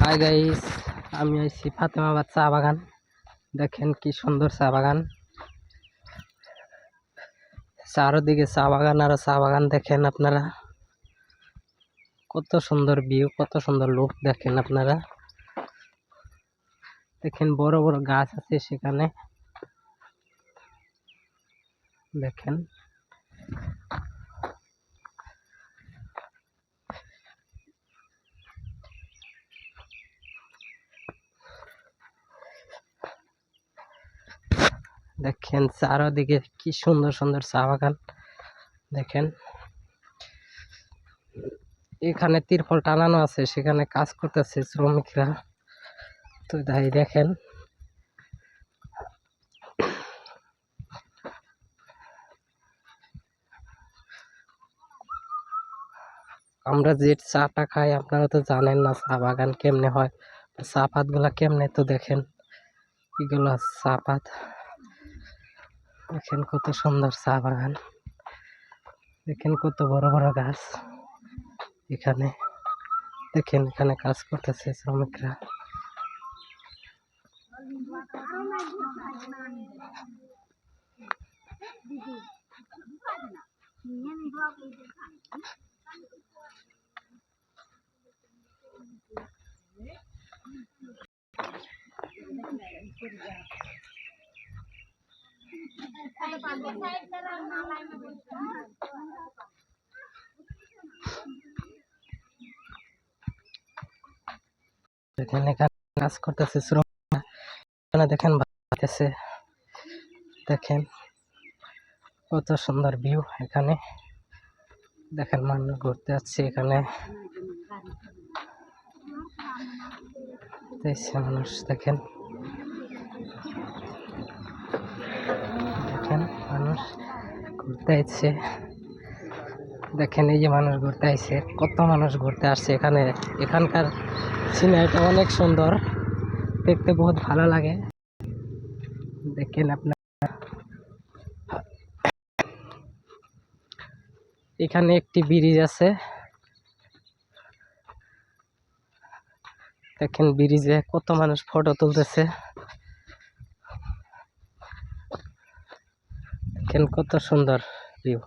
Hi guys আমি আইছি ফাতেমাবাদ চা বাগান। দেখেন কি সুন্দর চা বাগান। চারোদিকে চা বাগান আর চা বাগান দেখেন আপনারা। কত সুন্দর ভিউ কত সুন্দর লুক দেখেন আপনারা। দেখেন বড় বড় গাছ আছে সেখানে। দেখেন। দেখেন চারোদিকে কি সুন্দর সুন্দর চা বাগান। দেখেন। এখানে তিরপল টানানো আছে, সেখানে কাজ করতেছে শ্রমিকরা। তো তাই দেখেন। আমরা যে চাটা খাই, আপনারা তো জানেন না চা বাগান কেমনে হয়। চা পাতগুলা কেমনে, তো দেখেন। এগুলো চা পাত। দেখেন কত সুন্দর চা বাগান। দেখেন কত বড় বড় গাছ এখানে। দেখেন এখানে কাজ করতেছে শ্রমিকরা। দেখেন এখানে কাজ করতেছে এখানে দেখেন দেখেন কত সুন্দর ভিউ এখানে। দেখেন মানুষ ঘুরতে যাচ্ছে এখানে। মানুষ, দেখেন। ঘুরতে আসছে দেখেন এই যে মানুষ ঘুরতে আসছে কত মানুষ ঘুরতে আসছে এখানে। এখানকার সিনারিটা অনেক সুন্দর, দেখতে বহুত ভালো লাগে। দেখেন আপনার। এখানে একটি ব্রিজ আছে। দেখেন ব্রিজে কত মানুষ ফটো তুলতেছে। দেখেন কত সুন্দর ভিউ